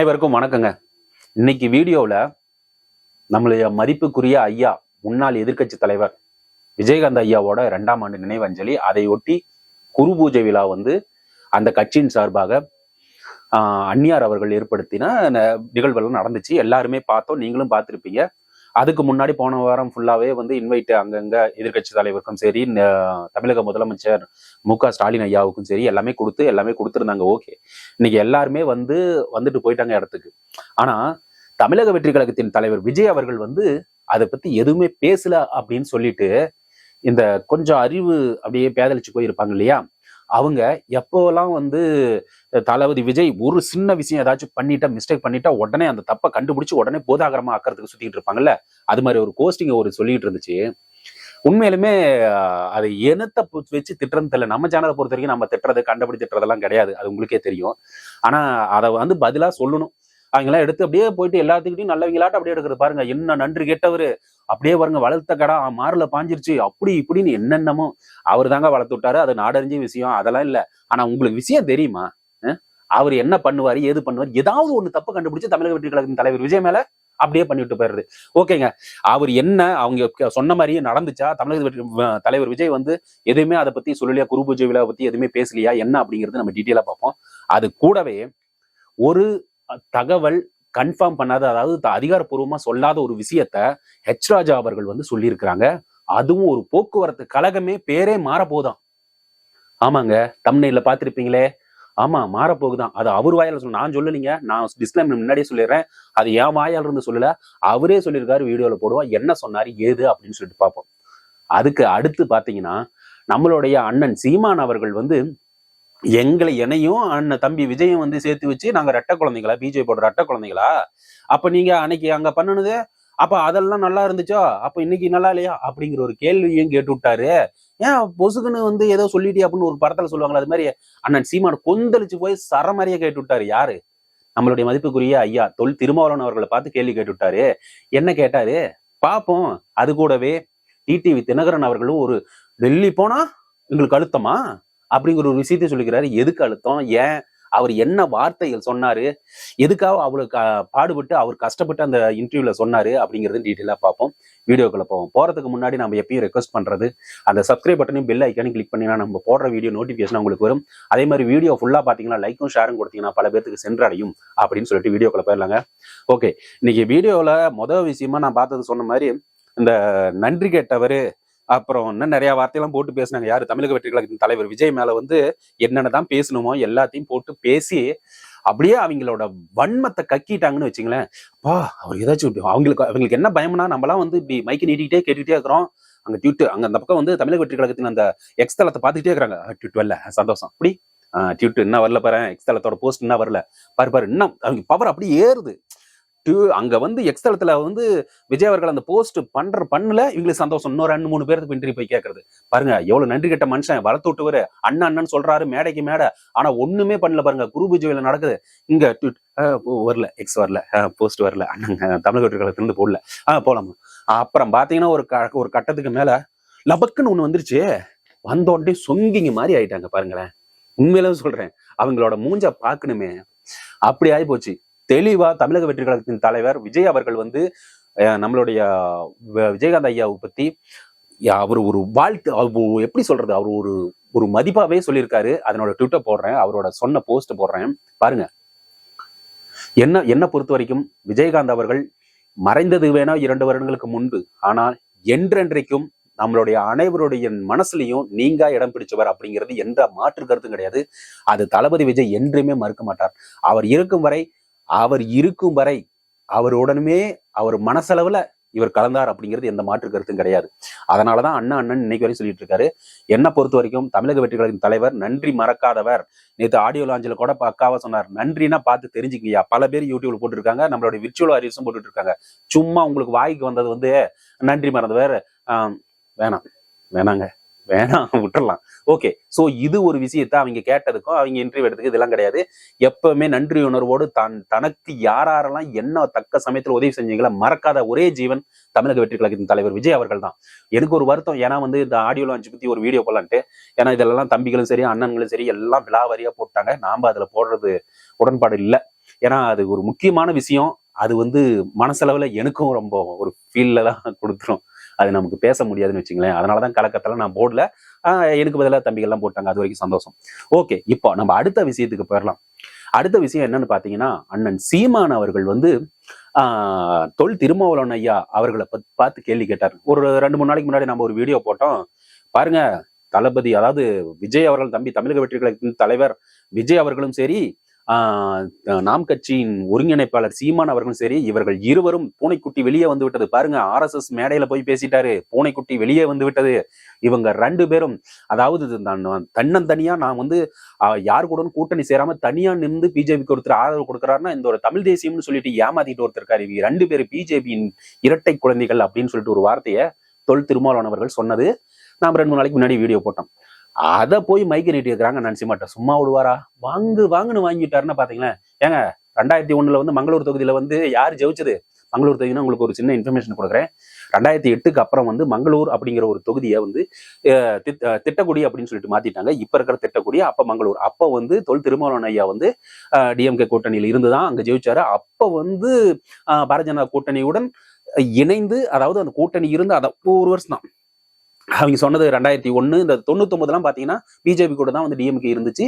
அனைவருக்கும் வணக்கங்க. இன்னைக்கு வீடியோவில் நம்மளுடைய மதிப்புக்குரிய ஐயா முன்னாள் எதிர்க்கட்சி தலைவர் விஜயகாந்த் ஐயாவோட ரெண்டாம் ஆண்டு நினைவஞ்சலி அதை ஒட்டி குரு பூஜை விழா வந்து அந்த கட்சியின் சார்பாக ஆஹ், அந்நியார் அவர்கள் ஏற்படுத்தின நிகழ்வுகள் நடந்துச்சு. எல்லாருமே பார்த்தோம் நீங்களும் பார்த்துருப்பீங்க. அதுக்கு முன்னாடி போன வாரம் ஃபுல்லாகவே வந்து இன்வைட் அங்கங்கே எதிர்க்கட்சி தலைவருக்கும் சரி தமிழக முதலமைச்சர் மு க ஸ்டாலின் ஐயாவுக்கும் சரி எல்லாமே கொடுத்து எல்லாமே கொடுத்துருந்தாங்க. ஓகே இன்னைக்கு எல்லாருமே வந்து வந்துட்டு போயிட்டாங்க இடத்துக்கு. ஆனா தமிழக வெற்றி கழகத்தின் தலைவர் விஜய் அவர்கள் வந்து அதை பற்றி எதுவுமே பேசல அப்படின்னு சொல்லிட்டு இந்த கொஞ்சம் அறிவு அப்படியே பேதலிச்சு போயிருப்பாங்க இல்லையா? அவங்க எப்போலாம் வந்து தளபதி விஜய் ஒரு சின்ன விஷயம் ஏதாச்சும் பண்ணிட்டா மிஸ்டேக் பண்ணிட்டா உடனே அந்த தப்பை கண்டுபிடிச்சு உடனே போதாகரமா ஆக்கிறதுக்கு சுத்திட்டு இருப்பாங்கல்ல? அது மாதிரி ஒரு கோஸ்டிங்க ஒரு சொல்லிட்டு இருந்துச்சு. உண்மையிலுமே அதை என்னத்தை வச்சு திட்டுறது தெரியல. நம்ம சேனலை பொறுத்த வரைக்கும் நம்ம திட்டுறது கண்டபடி திட்டுறதெல்லாம் கிடையாது. அது உங்களுக்கே தெரியும். ஆனா அதை வந்து பதிலா சொல்லணும். அவங்களாம் எடுத்து அப்படியே போயிட்டு எல்லாத்துக்கிட்டையும் நல்லவங்களாட்ட அப்படியே எடுக்கிறது. பாருங்க என்ன நன்றி கேட்டவர். அப்படியே பாருங்க வளர்த்த கடா மாறுல பாஞ்சிருச்சு. அப்படி இப்படின்னு என்னென்னமோ அவர் தாங்க வளர்த்து விட்டாரு. அது நாடறிஞ்ச விஷயம் அதெல்லாம் இல்லை. ஆனா உங்களுக்கு விஷயம் தெரியுமா? அவர் என்ன பண்ணுவார் ஏது பண்ணுவார் ஏதாவது ஒன்று தப்பு கண்டுபிடிச்சு தமிழக வெற்றி கழகத்தின் தலைவர் விஜய் மேல அப்படியே பண்ணிவிட்டு போயிடுறது. ஓகேங்க. அவர் என்ன அவங்க க- சொன்ன மாதிரியே நடந்துச்சா? தமிழக வெற்றி தலைவர் விஜய் வந்து எதுவுமே அதை பத்தி சொல்லலையா? குரு பூஜை விழா பத்தி எதுவுமே பேசலையா? என்ன அப்படிங்கிறது நம்ம டீட்டெயிலாக பார்ப்போம். அது கூடவே ஒரு தகவல் கன்ஃபார்ம் பண்ணாத அதாவது த- சொல்லாத ஒரு விஷயத்த ஹெச் ராஜா அவர்கள் வந்து சொல்லியிருக்கிறாங்க. அதுவும் ஒரு போக்குவரத்து கழகமே பேரே மாறப்போதான் ஆமாங்க. தமிழ்ல பார்த்துருப்பீங்களே. ஆமா மாறப்போகுதான். அது அவர் வாயால் சொல்ல நான் சொல்லலைங்க. நான் டிஸ்கிளைம் முன்னாடியே சொல்லிடுறேன். அது என் வாயால் இருந்து சொல்லல. அவரே சொல்லியிருக்காரு வீடியோல போடுவா. என்ன சொன்னாரு ஏது அப்படின்னு சொல்லிட்டு பார்ப்போம். அதுக்கு அடுத்து பாத்தீங்கன்னா நம்மளுடைய அண்ணன் சீமான் அவர்கள் வந்து எங்களை என்னையும் அண்ணன் தம்பி விஜயம் வந்து சேர்த்து வச்சு நாங்கள் ரெட்டை குழந்தைங்களா பிஜே பிஜேபியோட ரெட்டை குழந்தைங்களா அப்போ நீங்க அன்னைக்கு அங்க பண்ணுனது அப்போ அதெல்லாம் நல்லா இருந்துச்சோ? அப்போ இன்னைக்கு நல்லா இல்லையா? அப்படிங்கிற ஒரு கேள்வியும் கேட்டு விட்டாரு. ஏன் பொசுக்குன்னு வந்து ஏதோ சொல்லிட்டே அப்படின்னு ஒரு படத்துல சொல்லுவாங்களா அது மாதிரி அண்ணன் சீமான் கொந்தளிச்சு போய் சரமாரியா கேட்டு விட்டாரு. யாரு? நம்மளுடைய மதிப்புக்குரிய ஐயா தொல் திருமாவளவன் அவர்களை பார்த்து கேள்வி கேட்டு விட்டாரு. என்ன கேட்டாரு? பார்ப்போம் அது கூடவே டிடிவி தினகரன் அவர்களும் ஒரு டெல்லி போனா எங்களுக்கு அழுத்தமா? அப்படிங்கிற ஒரு விஷயத்தை சொல்லிக்கிறாரு. எதுக்கு அழுத்தம்? ஏன்? அவர் என்ன வார்த்தைகள் சொன்னாரு? எதுக்காக அவளுக்கு பாடுபட்டு அவர் கஷ்டப்பட்டு அந்த இன்டர்வியூல சொன்னாரு? அப்படிங்கிறது டீட்டெயிலாக பார்ப்போம். வீடியோக்குள்ள போவோம். போறதுக்கு முன்னாடி நம்ம எப்பயும் ரெக்வஸ்ட் பண்றது அந்த சப்ஸ்கிரைப் பட்டனையும் பெல் ஐக்கானும் கிளிக் பண்ணினா நம்ம போடுற வீடியோ நோட்டிஃபிகேஷன் உங்களுக்கு வரும். அதே மாதிரி வீடியோ ஃபுல்லா பாத்தீங்கன்னா லைக்கும் ஷேரும் கொடுத்தீங்கன்னா பல பேருக்கு சென்றடையும் அப்படின்னு சொல்லிட்டு வீடியோக்குள்ள போயிடலாங்க. ஓகே இன்னைக்கு வீடியோல முதல் விஷயமா நான் பார்த்தது சொன்ன மாதிரி இந்த நன்றி கேட்டவர் அப்புறம் இன்னும் நிறைய வார்த்தையெல்லாம் போட்டு பேசினாங்க. யாரு? தமிழக வெற்றி கழகத்தின் தலைவர் விஜய் மேல வந்து என்னென்ன தான் பேசணுமோ எல்லாத்தையும் போட்டு பேசி அப்படியே அவங்களோட வன்மத்தை கக்கிட்டாங்கன்னு வச்சுங்களேன். பா அவர் ஏதாச்சும் அவங்களுக்கு அவங்களுக்கு என்ன பயம்னா நம்மலாம் வந்து இப்படி மைக்கு நீட்டிக்கிட்டே கேட்டுக்கிட்டே இருக்கிறோம். அங்க டியூட்டு அங்க அந்த பக்கம் வந்து தமிழக வெற்றி கழகத்தின் அந்த எக்ஸ் தளத்தை பார்த்துக்கிட்டே இருக்கிறாங்க. டியூட் வரல. சந்தோஷம். அப்படி டியூட் என்ன வரல பாரு. எக்ஸ் தளத்தோட போஸ்ட் என்ன வரல. பாரு பாரு இன்னும் அவங்க பவர் அப்படி ஏறுது. டியூ அங்க வந்து எக்ஸ் வந்து விஜய் அவர்கள் அந்த போஸ்ட் பண்ற பண்ணல இவங்களுக்கு சந்தோஷம். இன்னொரு ரெண்டு மூணு பேருக்கு இன்டர்வியூ போய் கேட்கறது பாருங்க எவ்வளவு நன்றி கெட்ட மனுஷன் வளர்த்து விட்டுவரு. அண்ணன் அண்ணன் சொல்றாரு மேடைக்கு மேடை. ஆனா ஒண்ணுமே பண்ணல பாருங்க. குரு பூஜையில நடக்குது. இங்க வரல. எக்ஸ் வரல. போஸ்ட் வரல. அண்ணங்க தமிழக வெற்றி இருந்து போடல. ஆஹ் போலாம்? அப்புறம் பாத்தீங்கன்னா ஒரு க- ஒரு கட்டத்துக்கு மேல லபக்குன்னு ஒண்ணு வந்துருச்சு. வந்தோடனே சொங்கிங்க மாதிரி ஆயிட்டாங்க பாருங்களேன். உண்மையில சொல்றேன். அவங்களோட மூஞ்ச பார்க்கணுமே அப்படி ஆகி போச்சு தெளிவா தமிழக வெற்றி கழகத்தின் தலைவர் விஜய் அவர்கள் வந்து அஹ், நம்மளுடைய விஜயகாந்த் ஐயாவை பத்தி அவர் ஒரு வாழ்த்து அவர் எப்படி சொல்றது? அவர் ஒரு ஒரு மதிப்பாவே சொல்லியிருக்காரு. அதனோட ட்விட்டர் போடுறேன். அவரோட சொன்ன போஸ்ட் போடுறேன். பாருங்க. என்ன என்ன பொறுத்த வரைக்கும் விஜயகாந்த் அவர்கள் மறைந்தது வேணா இரண்டு வருடங்களுக்கு முன்பு. ஆனால் என்றென்றைக்கும் நம்மளுடைய அனைவருடைய மனசுலயும் நீங்க இடம் பிடிச்சவர் அப்படிங்கிறது எந்த மாற்று கருத்தும் கிடையாது. அது தளபதி விஜய் என்றுமே மறுக்க மாட்டார். அவர் இருக்கும் வரை அவர் இருக்கும் வரை அவருடனுமே அவர் மனசளவுல இவர் கலந்தார் அப்படிங்கிறது எந்த மாற்று கருத்தும் கிடையாது. அதனாலதான் அண்ணா அண்ணன் இன்னைக்கு வரையும் சொல்லிட்டு இருக்காரு. என்ன பொறுத்த வரைக்கும் தமிழக வெற்றி கழகத்தின் தலைவர் நன்றி மறக்காதவர். நேற்று ஆடியோ லாஞ்சில கூட பக்காவா சொன்னார். நன்றினா பார்த்து தெரிஞ்சுக்கங்கய்யா. பல பேர் யூடியூப்ல போட்டுருக்காங்க. நம்மளுடைய விர்ச்சுவல் ஆரிஸும் போட்டுட்டு இருக்காங்க சும்மா உங்களுக்கு வாய்க்கு வந்தது வந்து நன்றி மறந்தவர். வேணாம். வேணாங்க. வேணாம் விட்டுறலாம். ஓகே ஸோ இது ஒரு விஷயத்த அவங்க கேட்டதுக்கும் அவங்க இன்டர்வியூ எடுத்துக்கு இதெல்லாம் கிடையாது. எப்பவுமே நன்றி உணர்வோடு தான் தனக்கு யாரெல்லாம் என்ன தக்க சமயத்தில் உதவி செஞ்சீங்களோ மறக்காத ஒரே ஜீவன் தமிழக வெற்றி கழகத்தின் தலைவர் விஜய் அவர்கள் தான். எனக்கு ஒரு வருத்தம் ஏன்னா வந்து இந்த ஆடியோ லான்ச் பத்தி ஒரு வீடியோ போடலான்ட்டு ஏன்னா இதெல்லாம் தம்பிகளும் சரி அண்ணன்களும் சரி எல்லாம் விழாவாரியா போட்டாங்க. நாம அதுல போடுறது உடன்பாடு இல்லை. ஏன்னா அது ஒரு முக்கியமான விஷயம். அது வந்து மனசளவில் எனக்கும் ரொம்ப ஒரு ஃபீல்ல தான் கொடுத்துரும். அது நமக்கு பேச முடியாதுன்னு வச்சுங்களேன். அதனாலதான் கலக்கத்தில் நான் போர்டில் எனக்கு பதிலாக தம்பிகள்லாம் போட்டாங்க. அது வரைக்கும் சந்தோஷம். ஓகே இப்போ நம்ம அடுத்த விஷயத்துக்கு போயிடலாம். அடுத்த விஷயம் என்னன்னு பாத்தீங்கன்னா அண்ணன் சீமான் அவர்கள் வந்து ஆஹ் தொல் திருமாவளவன் ஐயா அவர்களை பார்த்து கேள்வி கேட்டார். ஒரு ரெண்டு மூணு நாளைக்கு முன்னாடி நம்ம ஒரு வீடியோ போட்டோம். பாருங்க தளபதி அதாவது விஜய் அவர்கள் தம்பி தமிழக வெற்றி கழகத்தின் தலைவர் விஜய் அவர்களும் சரி நாம் கட்சியின் ஒருங்கிணைப்பாளர் சீமான் அவர்களும் சரி இவர்கள் இருவரும் பூனைக்குட்டி வெளியே வந்து விட்டது. பாருங்க ஆர்எஸ்எஸ் மேடையில போய் பேசிட்டாரு. பூனைக்குட்டி வெளியே வந்து விட்டது. இவங்க ரெண்டு பேரும் அதாவது தன்னந்தனியா நான் வந்து யார் கூட கூட்டணி சேராம தனியா நின்று பிஜேபிக்கு ஒருத்தர் ஆதரவு கொடுக்குறாருன்னா இந்த ஒரு தமிழ் தேசியம்னு சொல்லிட்டு ஏமாத்திட்டு ஒருத்தர் இருக்காரு. இவங்க ரெண்டு பேர் பிஜேபியின் இரட்டை குழந்தைகள் அப்படின்னு சொல்லிட்டு ஒரு வார்த்தையை தொல் திருமாவளவன் அவர்கள் சொன்னது. நாம் ரெண்டு மூணு நாளைக்கு முன்னாடி வீடியோ போட்டோம். அதை போய் மைக்கு நீட்டி இருக்கிறாங்க நன்சிமாட்ட சும்மா விடுவாரா? வாங்கு வாங்குன்னு வாங்கிட்டாருன்னு பாத்தீங்களேன். ஏங்க ரெண்டாயிரத்தி ஒண்ணுல வந்து மங்களூர் தொகுதியில வந்து யார் ஜெயிச்சது? மங்களூர் தொகுதினா உங்களுக்கு ஒரு சின்ன இன்ஃபர்மேஷன் கொடுக்குறேன். ரெண்டாயிரத்தி எட்டுக்கு அப்புறம் வந்து மங்களூர் அப்படிங்கிற ஒரு தொகுதியை வந்து திட்டக்குடி அப்படின்னு சொல்லிட்டு மாத்திட்டாங்க. இப்ப இருக்கிற திட்டக்குடி அப்ப மங்களூர். அப்ப வந்து தொல் திருமாவளவன் ஐயா வந்து டிஎம்கே கூட்டணியில் இருந்துதான் அங்க ஜெயிச்சாரு. அப்ப வந்து பாரதிய ஜனதா கூட்டணியுடன் இணைந்து அதாவது அந்த கூட்டணி இருந்து அதை ஒரு வருஷம் தான் அவங்க சொன்னது ரெண்டாயிரத்தி ஒண்ணு இந்த தொண்ணூத்தொம்பதுலாம் பாத்தீங்கன்னா பிஜேபி கூட தான் வந்து டிஎம்கே இருந்துச்சு.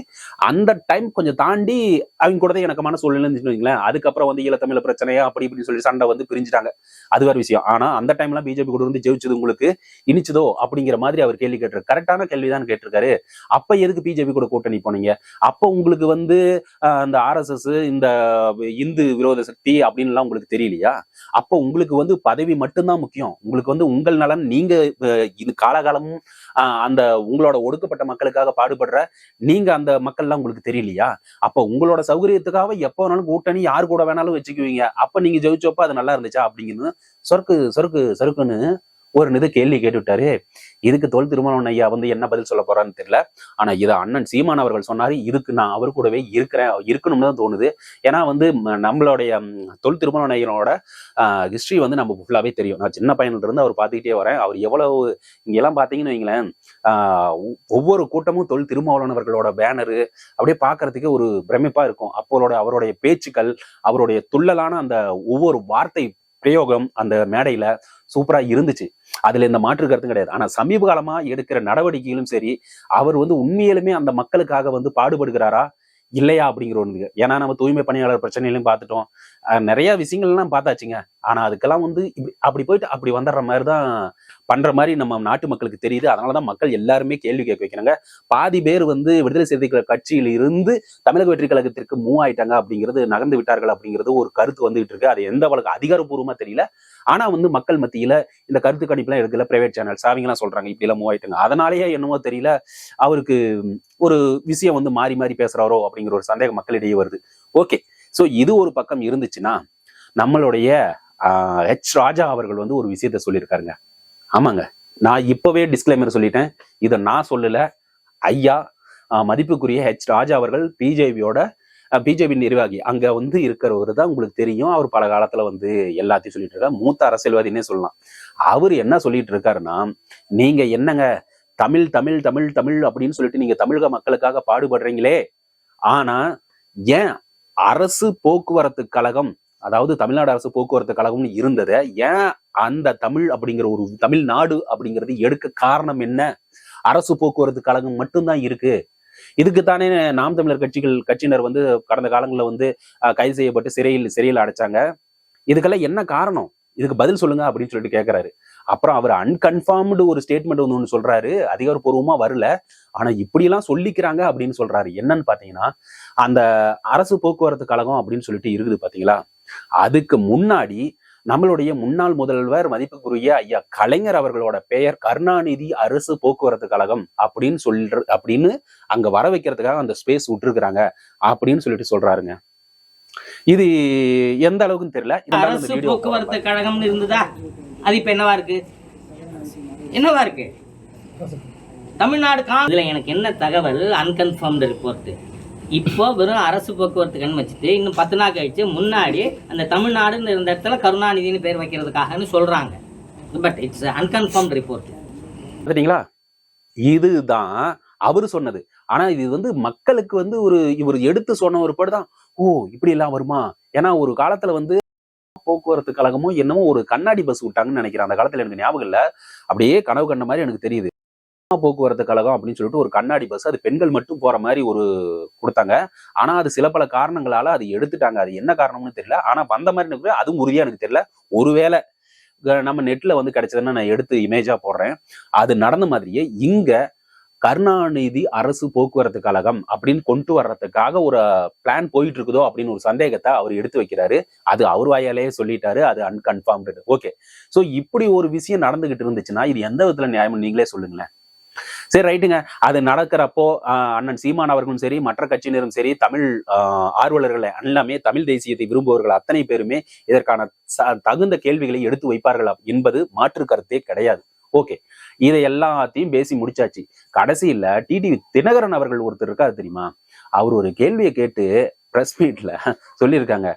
அந்த டைம் கொஞ்சம் தாண்டி அவங்க கூட தான் எனக்கமான சூழ்நிலை இருந்துச்சுன்னு அதுக்கப்புறம் வந்து ஈழத்தமிழ பிரச்சனையா அப்படி இப்படி சொல்லி சண்டை வந்து பிரிஞ்சுட்டாங்க. அது வேறு விஷயம். ஆனா அந்த டைம்லாம் பிஜேபி கூட இருந்து ஜெயிச்சது உங்களுக்கு இனிச்சதோ அப்படிங்கிற மாதிரி அவர் கேள்வி கேட்டிருக்காரு. கரெக்டான கேள்விதான் கேட்டிருக்காரு. அப்ப எதுக்கு பிஜேபி கூட கூட்டணி போனீங்க? அப்போ உங்களுக்கு வந்து ஆஹ், ஆர்எஸ்எஸ் இந்த இந்து விரோத சக்தி அப்படின்லாம் உங்களுக்கு தெரியலையா? அப்போ உங்களுக்கு வந்து பதவி மட்டும்தான் முக்கியம். உங்களுக்கு வந்து உங்கள் நலன் நீங்க இது காலகாலமும் ஆஹ், அந்த உங்களோட ஒடுக்கப்பட்ட மக்களுக்காக பாடுபடுற நீங்க அந்த மக்கள்லாம் உங்களுக்கு தெரியலையா? அப்ப உங்களோட சௌகரியத்துக்காக எப்போ வேணாலும் கூட்டணி யார் கூட வேணாலும் வச்சுக்குவீங்க. அப்ப நீங்க ஜெயிச்சப்ப அது நல்லா இருந்துச்சா? அப்படிங்கிறது சொருக்கு சொருக்கு சொருக்குன்னு ஒரு இது கேள்வி கேட்டு விட்டாரு இதுக்கு தோல் திருமணம் ஐயா வந்து என்ன பதில் சொல்ல போறான்னு தெரியல. ஆனா இதை அண்ணன் சீமான் அவர்கள் சொன்னாரு இதுக்கு நான் அவர் கூடவே இருக்கிறேன் இருக்கணும்னு தான் தோணுது. ஏன்னா வந்து நம்மளுடைய தொல் திருமண ஐயனோட ஹிஸ்டரி வந்து நம்ம ஃபுல்லாவே தெரியும். நான் சின்ன பையன்ல இருந்து அவர் பார்த்துக்கிட்டே வரேன். அவர் எவ்வளவு இங்க எல்லாம் பாத்தீங்கன்னு வைங்களேன் ஒவ்வொரு கூட்டமும் தொல் திருமாவளவர்களோட பேனரு அப்படியே பாக்குறதுக்கு ஒரு பிரமிப்பா இருக்கும். அப்போலோட அவருடைய பேச்சுக்கள் அவருடைய துள்ளலான அந்த ஒவ்வொரு வார்த்தை பிரயோகம் அந்த மேடையில சூப்பரா இருந்துச்சு. அதுல இந்த மாற்று கருத்தும் கிடையாது. ஆனா சமீப காலமா எடுக்கிற நடவடிக்கைகளும் சரி அவர் வந்து உண்மையிலுமே அந்த மக்களுக்காக வந்து பாடுபடுகிறாரா? இல்லையா அப்படிங்கிற ஒன்று ஏன்னா நம்ம தூய்மை பணியாளர் பிரச்சனையிலும் பார்த்துட்டோம். நிறைய விஷயங்கள்லாம் பார்த்தாச்சுங்க. ஆனா அதுக்கெல்லாம் வந்து இப்படி அப்படி போயிட்டு அப்படி வந்துடுற மாதிரி தான் பண்ற மாதிரி நம்ம நாட்டு மக்களுக்கு தெரியுது. அதனாலதான் மக்கள் எல்லாருமே கேள்வி கேட்க வைக்கிறாங்க. பாதி பேர் வந்து விடுதலை சிறுத்தைகள் கட்சியில் இருந்து தமிழக வெற்றி கழகத்திற்கு மூவ் ஆயிட்டாங்க அப்படிங்கிறது நகர்ந்து விட்டார்கள் அப்படிங்கிறது ஒரு கருத்து வந்துகிட்டு இருக்கு. அது எந்த அளவுக்கு அதிகாரப்பூர்வமா தெரியல. ஆனா வந்து மக்கள் மத்தியில இந்த கருத்து கணிப்புலாம் எடுக்கல பிரைவேட் சேனல்ஸ் அவங்கலாம் சொல்றாங்க இப்படி எல்லாம் மூவ் ஆயிட்டாங்க. அதனாலேயே என்னமோ தெரியல அவருக்கு ஒரு விஷயம் வந்து மாறி மாறி பேசுறாரோ அப்படிங்கிற ஒரு சந்தேகம் மக்களிடையே வருது. ஓகே சோ இது ஒரு பக்கம் இருந்துச்சுன்னா நம்மளுடைய ஹெச் ராஜா அவர்கள் வந்து ஒரு விஷயத்த சொல்லியிருக்காருங்க. ஆமாங்க. நான் இப்பவே டிஸ்க்ளைமர் சொல்லிட்டேன். இதை நான் சொல்லல. ஐயா மதிப்புக்குரிய ஹெச் ராஜா அவர்கள் பிஜேபியோட பிஜேபி நிர்வாகி. அங்க வந்து இருக்கிறவர் தான் உங்களுக்கு தெரியும். அவர் பல காலத்துல வந்து எல்லாத்தையும் சொல்லிட்டு இருக்காரு. மூத்த அரசியல்வாதினே சொல்லலாம். அவர் என்ன சொல்லிட்டு இருக்காருன்னா நீங்க என்னங்க தமிழ் தமிழ் தமிழ் தமிழ் அப்படின்னு சொல்லிட்டு நீங்க தமிழக மக்களுக்காக பாடுபடுறீங்களே. ஆனா ஏன் அரசு போக்குவரத்து கழகம் அதாவது தமிழ்நாடு அரசு போக்குவரத்து கழகம்னு இருந்ததை ஏன் அந்த தமிழ் அப்படிங்கிற ஒரு தமிழ்நாடு அப்படிங்கிறது எடுக்க காரணம் என்ன? அரசு போக்குவரத்து கழகம் மட்டும்தான் இருக்கு. இதுக்குத்தானே நாம் தமிழர் கட்சிகள் கட்சியினர் வந்து கடந்த காலங்களில் வந்து கைது செய்யப்பட்டு சிறையில் சிறையில் அடைச்சாங்க. இதுக்கெல்லாம் என்ன காரணம்? இதுக்கு பதில் சொல்லுங்க அப்படின்னு சொல்லிட்டு கேட்கிறாரு அப்புறம் அவர் அன்கன்ஃபார்ம்டு ஒரு ஸ்டேட்மெண்ட் வந்து ஒன்று சொல்றாரு. அதிகாரப்பூர்வமா வரல. ஆனா இப்படியெல்லாம் சொல்லிக்கிறாங்க அப்படின்னு சொல்றாரு. என்னன்னு பாத்தீங்கன்னா அந்த அரசு போக்குவரத்து கழகம் அப்படின்னு சொல்லிட்டு இருக்குது பாத்தீங்களா அதுக்கு முன்னாடி நம்மளுடைய முன்னாள் முதல்வர் மதிப்புக்குரிய ஐயா கலைஞர் அவர்களோட பெயர் கருணாநிதி அரசு போக்குவரத்து கழகம் அப்படின்னு சொல்ற அப்படின்னு அங்க வர வைக்கிறதுக்காக அந்த ஸ்பேஸ் விட்டுருக்குறாங்க அப்படின்னு சொல்லிட்டு சொல்றாருங்க. இது எந்த அளவுக்குன்னு தெரியல. அரசு போக்குவரத்து கழகம்னு இருந்ததா? அது இப்ப என்னவா இருக்கு? என்னவா இருக்கு? தமிழ்நாடு இதுல எனக்கு என்ன தகவல்? அன்கன்ஃபார்ம்டு ரிப்போர்ட் இப்போ வெறும் அரசு போக்குவரத்து வச்சுட்டு இன்னும் பத்து நாள் கழிச்சு முன்னாடி அந்த தமிழ்நாடுன்னு இருந்த இடத்துல கருணாநிதினு பேர் வைக்கிறதுக்காகன்னு சொல்றாங்க. பட் இட்ஸ் அன்கன்ஃபார்ம்டு ரிப்போர்ட் சரிங்களா இதுதான் அவர் சொன்னது. ஆனா இது வந்து மக்களுக்கு வந்து ஒரு இவர் எடுத்து சொன்ன ஒரு தான் ஓ இப்படி எல்லாம் வருமா? ஏன்னா ஒரு காலத்துல வந்து போக்குவரத்து கழகமும் என்னமோ ஒரு கண்ணாடி பஸ் விட்டாங்கன்னு நினைக்கிறேன். அந்த காலத்துல எனக்கு ஞாபகம் இல்ல. அப்படியே கனவு கண்ட மாதிரி எனக்கு தெரியுது. போக்குவரத்து கழகம் அப்படின்னு சொல்லிட்டு ஒரு கண்ணாடி பஸ் அது பெண்கள் மட்டும் போற மாதிரி ஒரு கொடுத்தாங்க. ஆனா அது சில பல காரணங்களால அது எடுத்துட்டாங்க. அது என்ன காரணம்னு தெரியல. ஆனா வந்த மாதிரி எனக்கு அதுவும் உறுதியா எனக்கு தெரியல. ஒருவேளை க- நம்ம நெட்ல வந்து கிடைச்சதுன்னா நான் எடுத்து இமேஜா போடுறேன். அது நடந்த மாதிரியே இங்க கருணாநிதி அரசு போக்குவரத்து கழகம் அப்படின்னு கொண்டு வர்றதுக்காக ஒரு பிளான் போயிட்டு இருக்குதோ அப்படின்னு ஒரு சந்தேகத்தை அவர் எடுத்து வைக்கிறாரு. அது அவர் வாயாலேயே சொல்லிட்டாரு. அது அன்கன்ஃபார்ம்டு ஓகே ஸோ இப்படி ஒரு விஷயம் நடந்துகிட்டு இருந்துச்சுன்னா இது எந்த விதத்துல நியாயம் நீங்களே சொல்லுங்களேன். சரி ரைட்டுங்க. அது நடக்கிறப்போ ஆஹ், அண்ணன் சீமான் அவர்களும் சரி மற்ற கட்சியினரும் சரி தமிழ் ஆர்வலர்களை எல்லாமே தமிழ் தேசியத்தை விரும்புபவர்கள் அத்தனை பேருமே இதற்கான ச- தகுந்த கேள்விகளை எடுத்து வைப்பார்களா என்பது மாற்று கருத்தே கிடையாது. ஓகே. இதை எல்லாத்தையும் பேசி முடிச்சாச்சு. கடைசியில டிடிவி தினகரன் அவர்கள் ஒருத்தர் இருக்காரு தெரியுமா? அவர் ஒரு கேள்வியை கேட்டு பிரஸ் மீட்ல சொல்லியிருக்காங்க.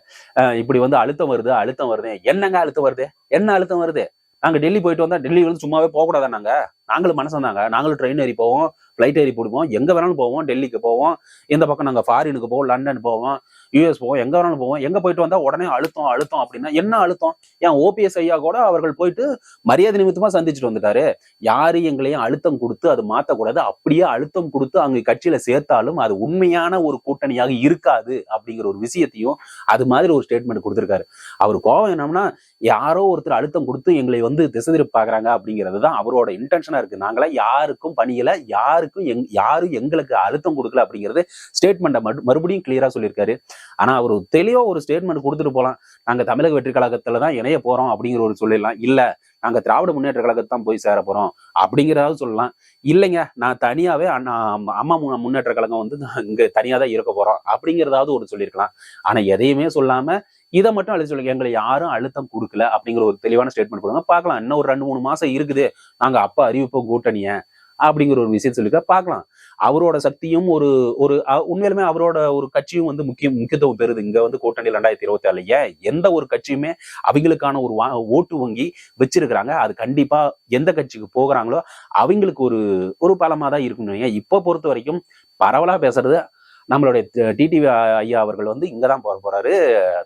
இப்படி வந்து அழுத்தம் வருது அழுத்தம் வருது. என்னங்க அழுத்தம் வருது? என்ன அழுத்தம் வருது? நாங்க டெல்லி போயிட்டு வந்தால் டெல்லி வந்து சும்மாவே போகக்கூடாதா நாங்க? நாங்களும் மனசு தாங்க நாங்களும் ட்ரெயின் ஏறி போவோம் ஃப்ளைட் ஏறி போடுவோம் எங்க வேணாலும் போவோம் டெல்லிக்கு போவோம். இந்த பக்கம் நாங்க ஃபாரினுக்கு போவோம் லண்டன் போவோம். யூஎஸ் போவோம் எங்க வேணாலும் போவோம் எங்க போயிட்டு வந்தா உடனே அழுத்தம் அழுத்தம் அப்படின்னா என்ன அழுத்தம்? ஏன் ஓபிஎஸ் ஐயா கூட அவர்கள் போயிட்டு மரியாதை நிமித்தமா சந்திச்சுட்டு வந்துட்டாரு. யாரு எங்களையும் அழுத்தம் கொடுத்து அது மாத்தக்கூடாது. அப்படியே அழுத்தம் கொடுத்து அங்க கட்சியில சேர்த்தாலும் அது உண்மையான ஒரு கூட்டணியாக இருக்காது அப்படிங்கிற ஒரு விஷயத்தையும் அது மாதிரி ஒரு ஸ்டேட்மெண்ட் கொடுத்திருக்காரு. அவர் கோவம் என்னன்னா யாரோ ஒருத்தர் அழுத்தம் கொடுத்து எங்களை வந்து திசை திருப்பாக்குறாங்க அப்படிங்கிறது தான் அவரோட இன்டென்ஷனா இருக்கு. நாங்களா யாருக்கும் பணியல யாருக்கும் எங் யாரும் எங்களுக்கு அழுத்தம் கொடுக்கல அப்படிங்கிறது ஸ்டேட்மெண்ட்டை மறுபடியும் கிளியரா சொல்லியிருக்காரு. ஆனா அவர் தெளிவா ஒரு ஸ்டேட்மெண்ட் கொடுத்துட்டு போலாம். நாங்க தமிழக வெற்றி கழகத்துல தான் இணைய போறோம் அப்படிங்கிற ஒரு சொல்லிடலாம். இல்ல நாங்க திராவிட முன்னேற்ற கழகத்தை தான் போய் சேர போறோம் அப்படிங்கிறதாவது சொல்லலாம். இல்லைங்க நான் தனியாவே அண்ணா அம்மா முன்னேற்ற கழகம் வந்து இங்க தனியா தான் இருக்க போறோம் அப்படிங்கிறதாவது ஒரு சொல்லியிருக்கலாம். ஆனா எதையுமே சொல்லாம இதை மட்டும் அழுத்தி சொல்லுங்க. எங்களை யாரும் அழுத்தம் கொடுக்கல அப்படிங்கிற ஒரு தெளிவான ஸ்டேட்மெண்ட் கொடுங்க. பார்க்கலாம் இன்னும் ஒரு ரெண்டு மூணு மாசம் இருக்குது. நாங்க அப்ப அறிவிப்போம் கூட்டணியை. அப்படிங்கிற ஒரு விஷயம் சொல்லிக்க பார்க்கலாம். அவரோட சக்தியும் ஒரு ஒரு உண்மையிலுமே அவரோட ஒரு கட்சியும் வந்து முக்கியம் முக்கியத்துவம் பெறுது. இங்க வந்து கூட்டணி ரெண்டாயிரத்தி இருபத்தி ஆறுல ஏன்? எந்த ஒரு கட்சியுமே அவங்களுக்கான ஒரு வா- ஓட்டு வங்கி வச்சிருக்கிறாங்க. அது கண்டிப்பா எந்த கட்சிக்கு போகிறாங்களோ அவங்களுக்கு ஒரு ஒரு பலமா தான் இருக்கணும் ஏன் இப்போ பொறுத்த வரைக்கும் பரவலா பேசுறது நம்மளுடைய டிடிவி ஐயா அவர்கள் வந்து இங்கதான் போக போறாரு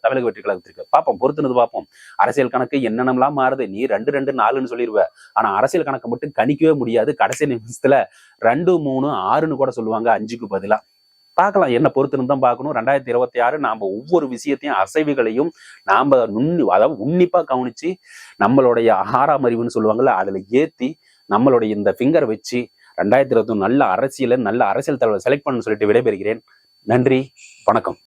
தமிழக வெற்றி கழகத்திற்கு. பார்ப்போம் பொறுத்துனது பார்ப்போம். அரசியல் கணக்கு என்னென்னலாம் மாறுது? நீ ரெண்டு ரெண்டு நாலுன்னு சொல்லிடுவ ஆனால் அரசியல் கணக்கு மட்டும் கணிக்கவே முடியாது. கடைசி நிமிஷத்துல ரெண்டு மூணு ஆறுன்னு கூட சொல்லுவாங்க அஞ்சுக்கு பதிலா. பார்க்கலாம் என்ன பொறுத்துன்னு தான் பார்க்கணும். ரெண்டாயிரத்தி இருபத்தி ஆறு நாம ஒவ்வொரு விஷயத்தையும் அசைவுகளையும் நாம நுண்ணி அதாவது உன்னிப்பா கவனிச்சு நம்மளுடைய ஆறாம் அறிவுன்னு சொல்லுவாங்கல்ல அதுல ஏத்தி நம்மளுடைய இந்த ஃபிங்கர் வச்சு ரெண்டாயிரத்தி இருபத்தி நல்ல அரசியல நல்ல அரசியல் தலைவர் செலக்ட் பண்ண சொல்லிட்டு விடைபெறுகிறேன். நன்றி வணக்கம்.